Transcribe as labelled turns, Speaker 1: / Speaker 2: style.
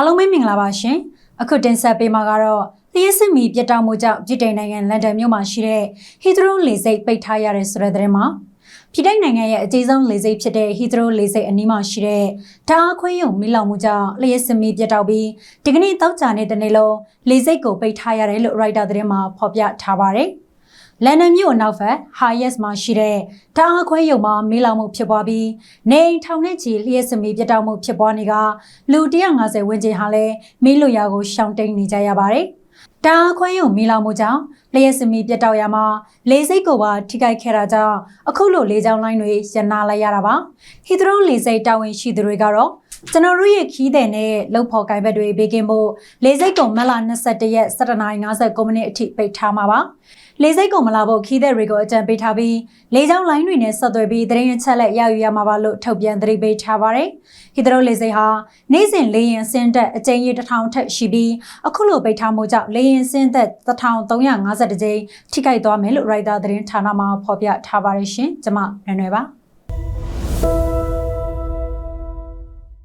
Speaker 1: အားလုံးပဲမင်္ဂလာပါရှင်အခုတင်ဆက်ပေးမှာကတော့လျှက်စစ်မီပြတ်တောက်မှုကြောင့်ပြည်တိုင်နိုင်ငံလန်ဒန်မြို့မှာရှိတဲ့ဟီသရိုလေဆိပ်ပိတ်ထားရတဲ့ဆိုတဲ့သတင်းမှာပြည်တိုင်နိုင်ငံရဲ့အကြီးဆုံးလေဆိပ်ဖြစ်တဲ့ဟီသရိုလေဆိပ်အနီးမှာရှိတဲ့ဓာတ်အားခွင့်ရုံမီးလောင်မှုကြောင့်လျှက်စစ်မီပြတ်တောက်ပြီးဒီကနေ့တောက်ကြတဲ့နေ့လုံးလေဆိပ်ကိုပိတ်ထားရတယ်လို့ရိုက်တာသတင်းမှာဖော်ပြထားပါတယ် လန်ဒန်မြို့အနောက်ဘက် Hayes မှာရှိတဲ့ဓာတ်အားခွဲရုံမှာမီးလောင်မှုဖြစ်ပွားပြီးနေအိမ်ထောင်နဲ့ချီလျှက်စမီပြတ်တောက်မှုဖြစ်ပွားနေကလူ150ဝန်းကျင်ဟာလည်းမီးလွတ်ရာကိုရှောင်တိန်နေကြရပါတယ်။ဓာတ်အားခွဲရုံမီးလောင်မှုကြောင့်လျှက်စမီပြတ်တောက်ရမှာလေစိတ်ကိုပါထိခိုက်ခဲ့တာကြောင့်အခုလိုလေကြောင်းလိုင်းတွေရနာလိုက်ရတာပါ။ဟီသရိုလေစိတ်တာဝန်ရှိသူတွေကတော့ ကျွန်တော်တို့ရဲ့ခီးတဲ့နဲ့လှုပ်ဖော်ကိုင်ဘက်တွေဘေးကင်းဖို့လေစိတ်ကုံမက်လာ21ရက်7:59မိနစ်အထိပိတ်ထားမှာပါ။လေစိတ်ကုံမလာဖို့ခီးတဲ့တွေကိုအကြံပေးထားပြီးလေကြောင်းလိုင်းတွေနဲ့ဆက်သွယ်ပြီးသတင်းအချက်လက်ရယူရမှာပါလို့ထုတ်ပြန်သတိပေးထားပါတယ်။ဟီသရိုလေစိတ်ဟာနေ့စဉ်လေရင်စင်းတက်အကြိမ်ကြီး1000ထက်ရှိပြီးအခုလိုပိတ်ထားမှုကြောင့်လေရင်စင်းသက်1350ကြိမ်ထိခိုက်သွားမယ်လို့ရိုက်တာသတင်းဌာနမှဖော်ပြထားပါတယ်ရှင်။ကျွန်မနွယ်နွယ်ပါ။